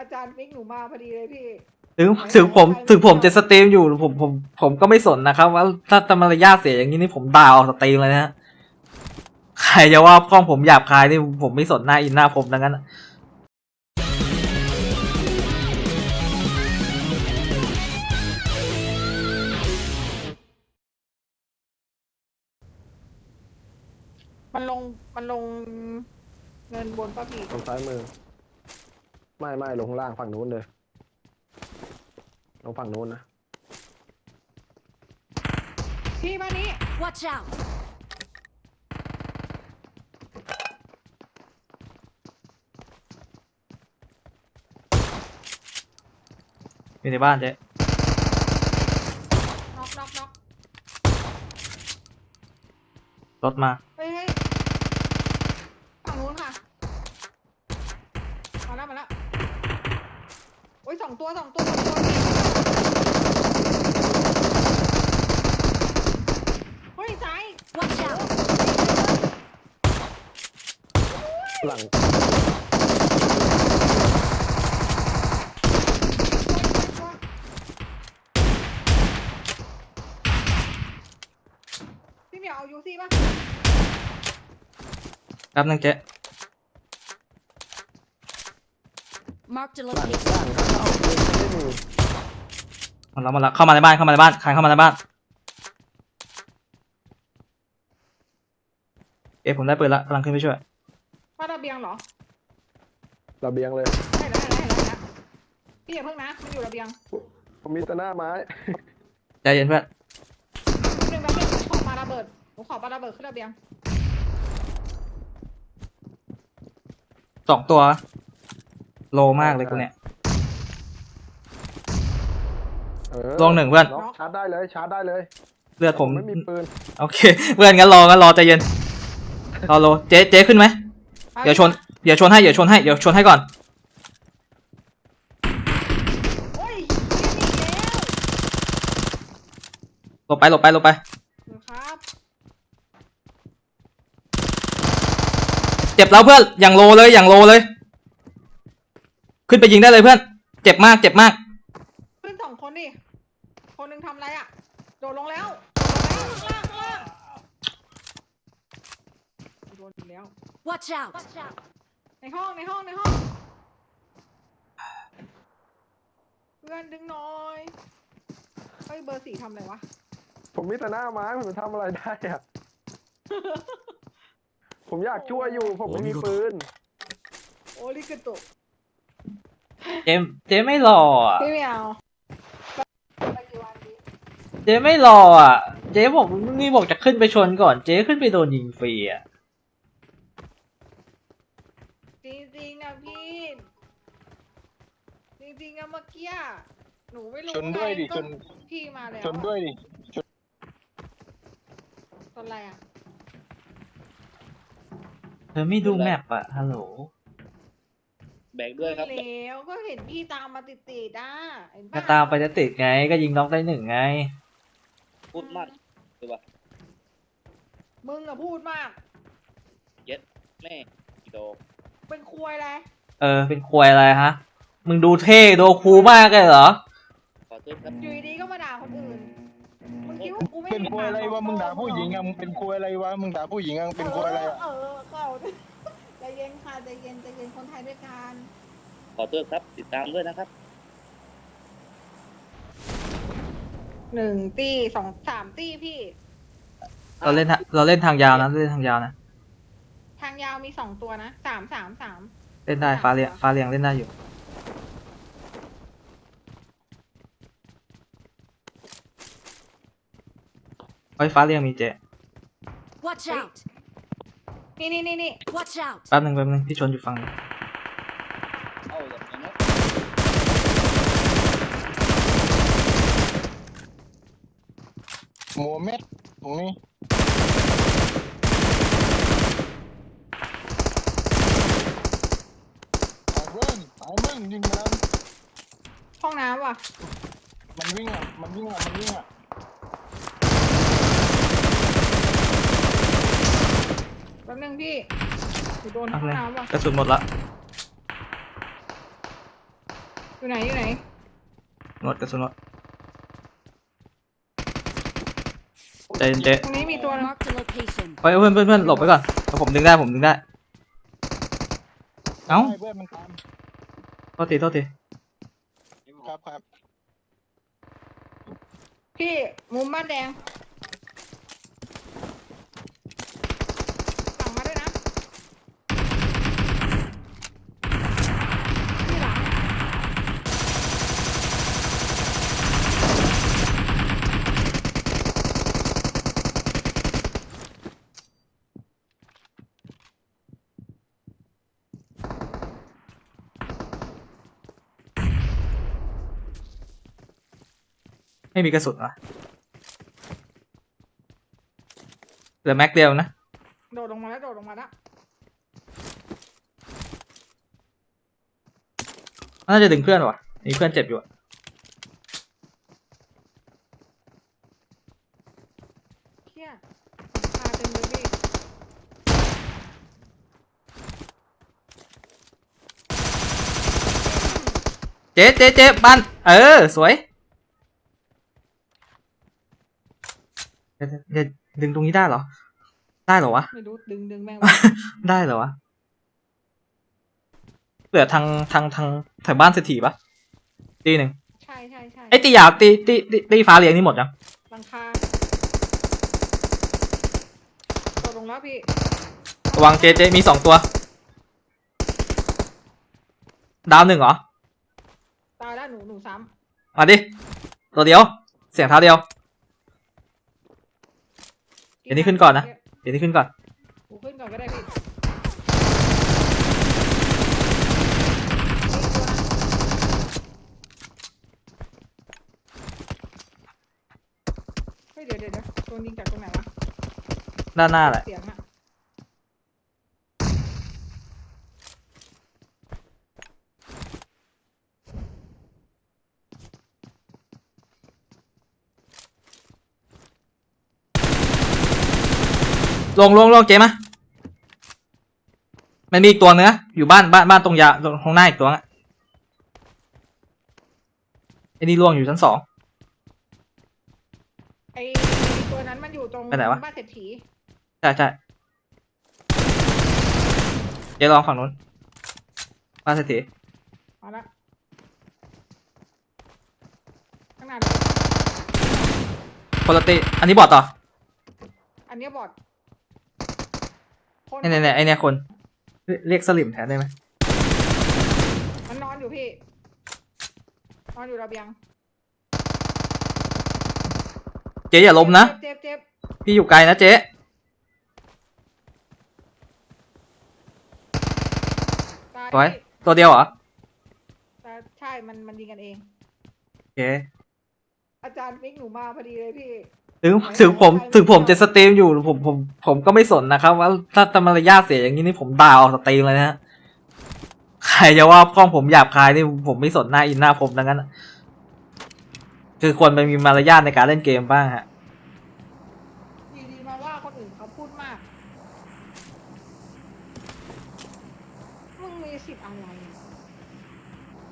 อาจารย์มิกหนูมาพอดีเลยพี่ ถึงถึงผมถึงผมจะสตรีมอยู่ผมผมผมก็ไม่สนนะครับ ว่าถ้าทำมารยาทเสียอย่างนี้นี่ผมด่าออกสตรีมเลยนะฮะใครจะว่ากล้องผมหยาบคายนี่ผมไม่สนหน้าอินหน้าผมดังนั้นอะมันลงมันลงเงินบนป้าพี่ตรงซ้ายมือ ไม่ไม่ลงข้างล่างฝั่งนู้นเลย ลงฝั่งนู้นนะ พี่บ้านนี้ Watch out! อยู่ในบ้านเจ๊น็อกน็อกน็อกรถมา เฮ้ยเฮ้ยฝั่งนู้นค่ะมาแล้วมาแล้วโอ้ยสองตัวสองตัวสองตัวเฮ้ยซ้าย Watch out! หลังพี่เหมียวเอายูซี่ป่ะ แป๊บนึงเจ๊ Marked a หลัง location. หลังเข้าไม่มีหมดแล้วหมดแล้วเข้ามาในบ้านเข้ามาในบ้านใครเข้ามาในบ้าน เอ๊ะผมได้ปืนละกำลังขึ้นไปช่วยป้าระเบียงเหรอระเบียงเลยได้แล้วได้แล้วได้แล้วพี่อย่าเพิ่งนะ มันอยู่ระเบียงผมมีแต่หน้าไม้ ใจเย็นเพื่อนหนึ่งแป๊บนึงขอปาระเบิดหนูขอปาระเบิดขึ้นระเบียงสองตัว โลมากเลยกูเนี่ย เออลงหนึ่งเพื่อนน็อกชาร์จได้เลยชาร์จได้เลยเลือดผม ไม่มีปืนโอเคเพื่อนงั้นรองั้นรอใจเย็นรอโลเจ๊เจ๊ขึ้นไหมเดี๋ยวชนเดี๋ยวชนให้เดี๋ยวชนให้เดี๋ยวชนให้ก่อน โอ้ยเหี้ยหนีแล้วหลบไปหลบไปหลบไป เดี๋ยวครับเจ็บแล้วเพื่อนอย่างโลเลยอย่างโลเลย ขึ้นไปยิงได้เลยเพื่อน เจ็บมากเจ็บมาก ขึ้นสองคนดิคนหนึ่งทำอะไรอะ โดดลงแล้วโดดลงแล้วข้างล่างข้างล่างโดนอีกแล้ว Watch out! ในห้องในห้องในห้อง เพื่อนดึงหน่อยเฮ้ยเบอร์สี่ทำอะไรวะ ผมมีแต่หน้าไม้ผมจะทำอะไรได้อะผมอยากช่วยอยู่ ผมไม่มีปืน โอริกโตะ เจ๊เจ๊ไม่รออะพี่ไม่เอาไปกี่วันดีเจ๊ไม่รออะ เจ๊บอกนี่บอกจะขึ้นไปชนก่อน เจ๊ขึ้นไปโดนยิงฟรีอะ จริงๆนะพี่ จริงๆอะเมื่อกี้อะหนูไม่รู้ชนด้วยดิไงก็ชน พี่มาแล้วชนด้วยดิ ชนอะไรอะเธอไม่ดูแมปอะฮัลโหล แบกด้วยครับ แล้วก็เห็นพี่ตามมาติดๆด้าเห็นก็ปะตามไปจะติดไงก็ยิงน็อกได้หนึ่งไง พูดมากใช่ปะมึงอะพูดมาก แม่กี่โดเป็นควยอะไรเออ เป็นควยอะไรฮะ มึงดูเท่ดูคูลมากเลยเหรอ ขอโทษครับอยู่ดีๆก็มาด่าคนอื่นมึงคิดว่ากูไม่เป็นควยอะไรวะมึงด่าผู้หญิงอะอะมึงเป็นควยอะไรวะมึงด่าผู้หญิงอะมึงเป็นควยอะไรอะเออเข้าใจ เย็นค่ะใจเย็นใจเย็นคนไทยด้วยกันขอโทษครับติดตามด้วยนะครับหนึ่งตีสองสามตีพี่ เราเล่นทะเราเล่นทางยาวนะเล่นทางยาวนะทางยาวมีสองตัวนะสามสามสาม เล่นได้ฟ้าเรียงฟ้าเรียงเล่นได้อยู่เฮ้ยฟ้าเรียงมีเจ๊ Watch out! นี่นี่นี่นี่ Watch out! แป๊บหนึ่งแป๊บหนึ่งพี่ชนอยู่ฝั่งนี้เอาอย่างนี้นะหมูเม็ดตรงนี้ตายเบิ้งตายเบิ้งยิงมันห้องน้ำว่ะ มันวิ่งอะ มันวิ่งอะ มันวิ่งอะ ป๊บนึงพี่หนูโดนห้เอาองเลยน้ำว่ะกระสุนหมดละอยู่ไหนอยู่ไหนรถกระสุนรถใจเย็นเจ๊ตรงนี้มีตัวนึง Marked a location. เฮ้ยเพื่อนเพื่อนเพื่อนหลบไปก่อนเดี๋ยวผมดึงได้ผมดึงได้ เอ้าเพื่อนมันตามโทษทีโทษทีครับครับพี่มุมบ้านแดงสั่งมาด้วยนะพี่หลัง ไม่มีกระสุนวะเหลือแม็กเดียวนะ โดดลงมาแล้ว โดดลงมาแล้ว น่าจะดึงเพื่อนวะมีเพื่อนเจ็บอยู่อะเที่ยพาเต็มเลยพี่เจ๊เจ๊เจ๊บ้านเออ สวย เดี๋ยวเดี๋ยวดึงตรงนี้ได้เหรอ ได้เหรอวะ ไม่รู้ดึงดึงแม่งได้เหรอวะเหลือทางทางทางแถวบ้านเศรษฐีปะตีหนึ่งใช่ใช่ใช่ไอ้ตีหยาบตีตีตีตีฟ้าเลี้ยงนี่หมดยังหลังคาโดดลงแล้วพี่ระวังเจเจมีสองตัว ดาวหนึ่งเหรอ ตายแล้วหนูหนูซ้มาดิ ตัวเดียว เสียงเท้าเดียวำ เดี๋ยวนี้ขึ้นก่อนนะ เดี๋ยวนี้ขึ้นก่อนหนูขึ้นก่อนก็ได้พี่เฮ้ยเดี๋ยวเดี๋ยวเดี๋ยวโดนยิงจากตรงไหนวะด้านหน้าแหละ เสียงอะ ลงลงลงเจมามันมีอีกตัวเนื้อะอยู่บ้านบ้านบ้านตรงยาตรงข้างหน้าอีกตัวอะไอ้นี่ล่วงอยู่ชั้นสอง ไอตัวนั้นมันอยู่ตรงไปไหนวะ บ้านเศรษฐีใช่ใช่เจ๊ลองฝั่งนู้นบ้านเศรษฐีมาละข้างหน้าคนละตีอันนี้บอดต่อ อันเนี้ยบอด คนเนี่ยเนี่ยเนี่ยไอเนี่ยคนเรียเรียกสลิมแทนได้ไหมมันนอนอยู่พี่ นอนอยู่ระเบียงเจ๊อย่าล้มนะ เจ็บเจ็บพี่อยู่ไกลนะเจ๊ตายสวยพี่ตัวเดียวเหรอแต่ใช่ มันมันยิงกันเองโอเคอาจารย์ฟิกหนูมาพอดีเลยพี่ ถึงถึงผมถึงผมจะสตรีมอยู่ผมผมผมก็ไม่สนนะครับ ว่าถ้าทำมารยาทเสียอย่างนี้นี่ผมด่าออกสตรีมเลยนะฮะใครจะว่ากล้องผมหยาบคายนี่ผมไม่สนหน้าอินหน้าผมดังนั้นอะคือควรไปมีมารยาทในการเล่นเกมบ้างฮะดีดีๆมาว่าคนอื่นเขาพูดมากมึงมีสิทธิ์อะไรอะ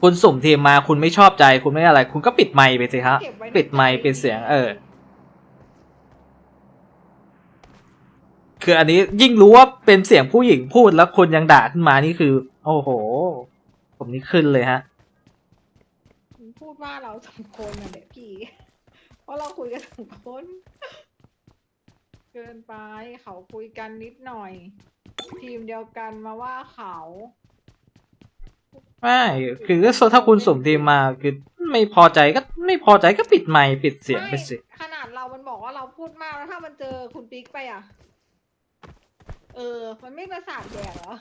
คุณสุ่มทีมมาคุณไม่ชอบใจคุณไม่อะไร คุณก็ปิดไมค์ไปสิฮะเก็บไว้ในปิดไมค์ปิดเสียง เออ คืออันนี้ยิ่งรู้ว่าเป็นเสียงผู้หญิงพูดแล้วคนยังด่าขึ้นมานี่คือ โอ้โห ผมนี่ขึ้นเลยฮะมึงพูดว่าเราสองคนน่ะเด็กพี่ เพราะเราคุยกันสองคน เกินไปเขาคุยกันนิดหน่อย ทีมเดียวกันมาว่าเขาไม่คือถ้าคุณสุ่มทีมมาคือไม่พอใจก็ไม่พอใจก็ปิดไมค์ปิดเสียงไปไม่สิขนาดเรามันบอกว่าเราพูดมากแล้วถ้ามันเจอคุณปิ๊กไปอะ เออ มันไม่ประสาทแดกเหรอ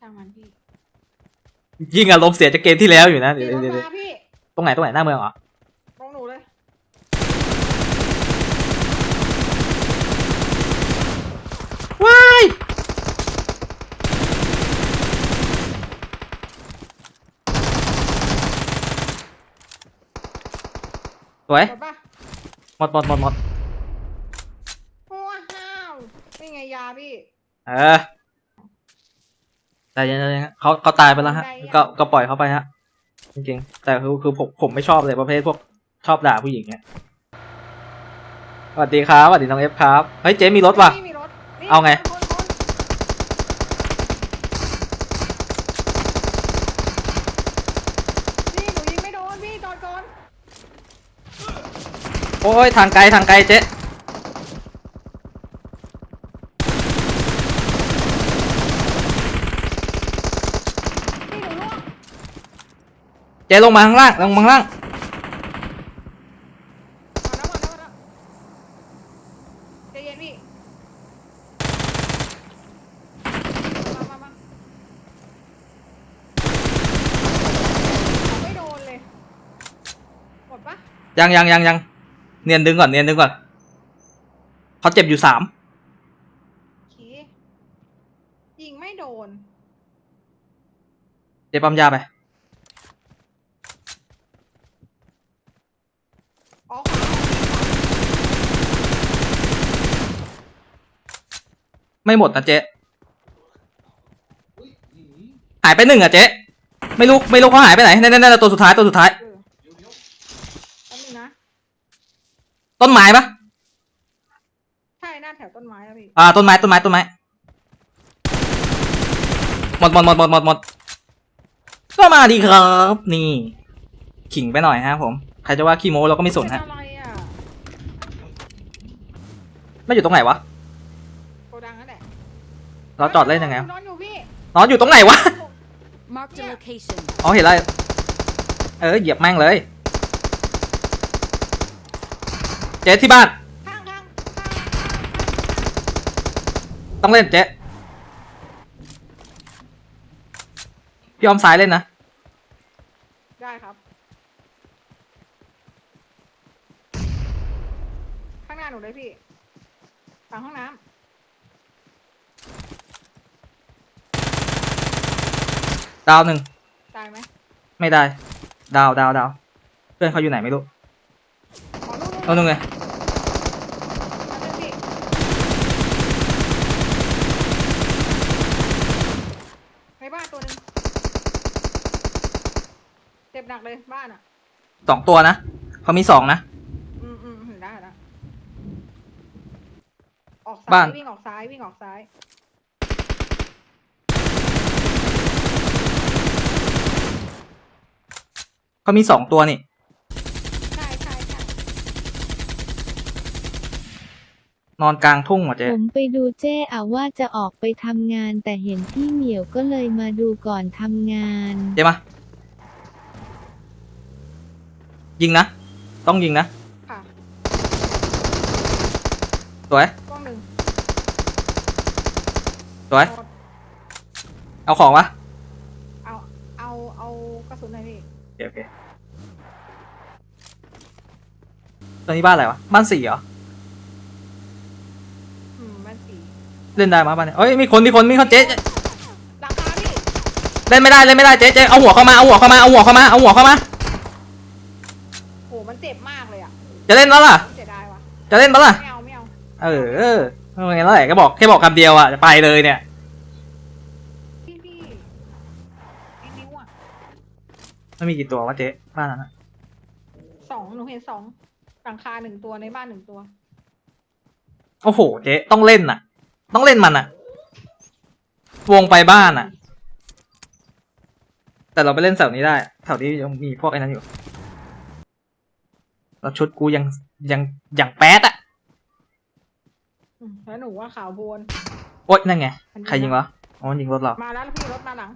ช่างมันพี่ยิ่งอารมณ์เสียจากเกมที่แล้วอยู่นะเดี๋พี่ยวรถเดี๋ยวเดี๋ยวมาพี่ตรงไหนตรงไหนหน้าเมืองเหรอตรงหนูเลย ว้ายสวยหมดปะหมดหมดหมดหมด ว้าวนี่ไงยาพี่ เออแต่ยังยังเขาเขาตายไปแล้วฮะ ก็ก็ปล่อยเขาไปฮะ จริงๆ แต่คือคือผมผมไม่ชอบเลยประเภทพวกชอบด่าผู้หญิงเนี่ยสวัสดีครับสวัสดีน้องเอฟครับ เฮ้ยเจ๊มีรถว่ะนี่มีรถนี่เอาไง คนคนนี่หนูยิงไม่โดนพี่จอดก่อนโอ้ยทางไกลทางไกลเจ๊ พี่หนูล่วง เจ๊ลงมาข้างล่างลงมาข้างล่างมาแล้วมาแล้วมาแล้วใจเย็นพี่มามามาเอาไม่โดนเลยหมดปะยังยังยังยังเนียนดึงก่อนเนียนดึงก่อนเขาเจ็บอยู่สามโอเคยิงไม่โดน เจ๊ปั๊มยาไป อ๋อขวา ไม่หมดนะเจ๊หายไปหนึ่งอะเจ๊ไม่รู้ไม่รู้เขาหายไปไหนนั่นนั่นนั่นตัวสุดท้ายตัวสุดท้ายเออแป๊บนึงนะ ต้นไม้ปะใช่หน้าแถวต้นไม้แล้วพี่ อ่าต้นไม้ต้นไม้ต้นไม้หมดหมดหมดหมดหมดหมดก็มาดีครับ นี่ขิงไปหน่อยฮะผมใครจะว่าขี้โม้เราก็ไม่สนเป็นฮะอะไรอะ ไม่อยู่ตรงไหนวะ โกดังนั่นแหละ เราจอดเล่นยังไงวะนอนอยู่พี่นอนอยู่ตรงไหนวะ Marked a location. อ๋อเห็นแล้วเออเหยียบแม่งเลย เจ๊ที่บ้าน ข้างข้างข้างต้องเล่นเจ๊พี่ออมซ้ายเล่นนะ ได้ครับ ข้างหน้าหนูเลยพี่ฝั่งห้องน้ ดาวหนึ่งำตายไหมไม่ได้ ดาวดาวดาวเพื่อนเขาอยู่ไหนไม่รู้ขอลูกเอาหนึ่งเลยมาเลยพี่ในบ้านตัวหนึ่งเจ็บหนักเลยบ้านอะ สองตัวนะเขามีสองนะ อืมอืมเห็นได้แล้วออกบ้าซ้านยวิ่งออกซ้ายวิ่งออกซ้าย เขามีสองตัวนี่ ใช่ใช่ใช่นอนกลางทุ่งว่ะเจ๊ผมไปดูเจ้อะว่าจะออกไปทำงาน แต่เห็นพี่เหมียวก็เลยมาดูก่อนทำงาน เจ๊มา ยิงนะ ต้องยิงนะ ค่ะสวย กล้องหนึ่งสวยหมดเอาของวะ เคโอเคตัวนี้บ้านอะไรวะ บ้านสี่เหรอ อืมมันสีเล่นได้มาบ้านเนี่ยเอ้ย มีคน มีคน มีคนเจ๊เจ๊หลังคาพี่เล่นไม่ได้ เล่นไม่ได้ เจ๊เจ๊เอาหัวเข้ามา เอาหัวเข้ามา เอาหัวเข้ามา เอาหัวเข้ามา โหมันเจ็บมากเลยอะจะเล่นแล้วล่ะ เสียดายวะจะเล่นปะล่ะ ไม่เอาไม่เอา เออเออไม่งั้นแล้วไหนก็บอกแค่บอกคำเดียวอะ จะไปเลยเนี่ย พี่พี่ไอ้นิ้วอะ มันมีกี่ตัววะเจ๊บ้านนั้นอะสองหนูเห็นสองหลังคาหนึ่งตัวในบ้านหนึ่งตัว โอ้โห เจ๊ต้องเล่นน่ะ ต้องเล่นมันอะ วงไปบ้านอะ แต่เราไปเล่นแถวนี้ได้แถวนี้ยังมีพวกไอ้นั้นอยู่แล้วชุดกูยังยังยังแป๊ดอะอืมแล้วหนูว่าขาวโพลนโอ๊ยนั่นไงอันนี้นะใครยิงวะอ๋อมันยิงรถเรา มาแล้วพี่รถมาหลัง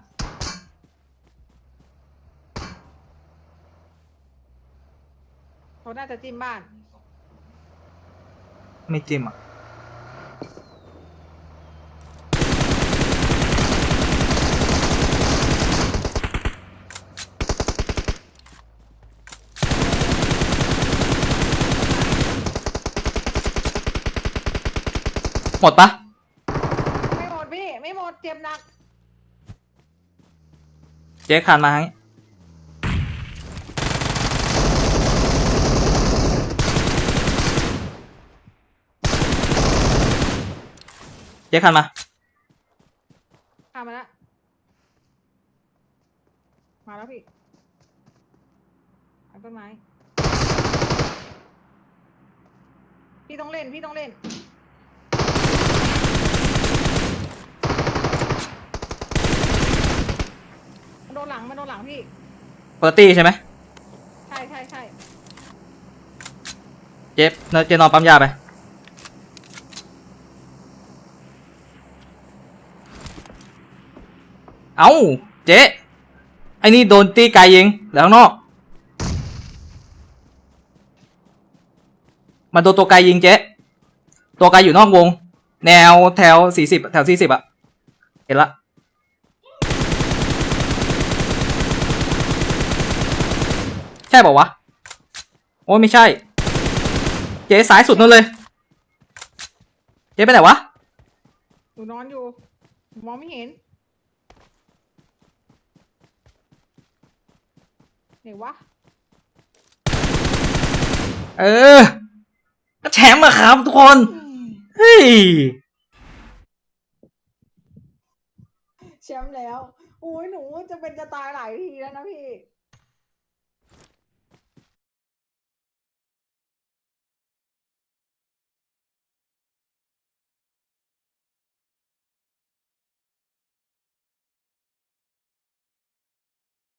เขาน่าจะจิ้มบ้าน ไม่จิ้มอะ หมดปะไม่หมดพี่ ไม่หมดเจ็บหนัก เจ๊คานมาให้ เจ๊คานมา ข้ามมาแล้วมาแล้วพี่หลังต้นไม้ พี่ต้องเล่น พี่ต้องเล่น มันโดนหลัง มันโดนหลังพี่ เปอร์ตี้ใช่ไหมใช่ใช่ใช่เจฟเนเจนอนปั๊มยาไป เอ้า เจ๊ไอ้นี่โดนตีไกลยิงแล้วข้างนอก มันโดนตัวไกลยิงเจ๊ตัวไกลอยู่นอกวง แนวแถวสี่สิบแถวสี่สิบอะเห็นละใช่เปล่าวะ โอ้ไม่ใช่ เจ๊สายสุดนั่นเลย เจ๊ไปไหนวะ หนูนอนอยู่ มองไม่เห็น ไหนวะ เออ ก็แชมป์อะครับทุกคน เฮ้ย แชมป์แล้ว โอ้ยหนูจะเป็นจะตายหลายทีแล้วนะพี่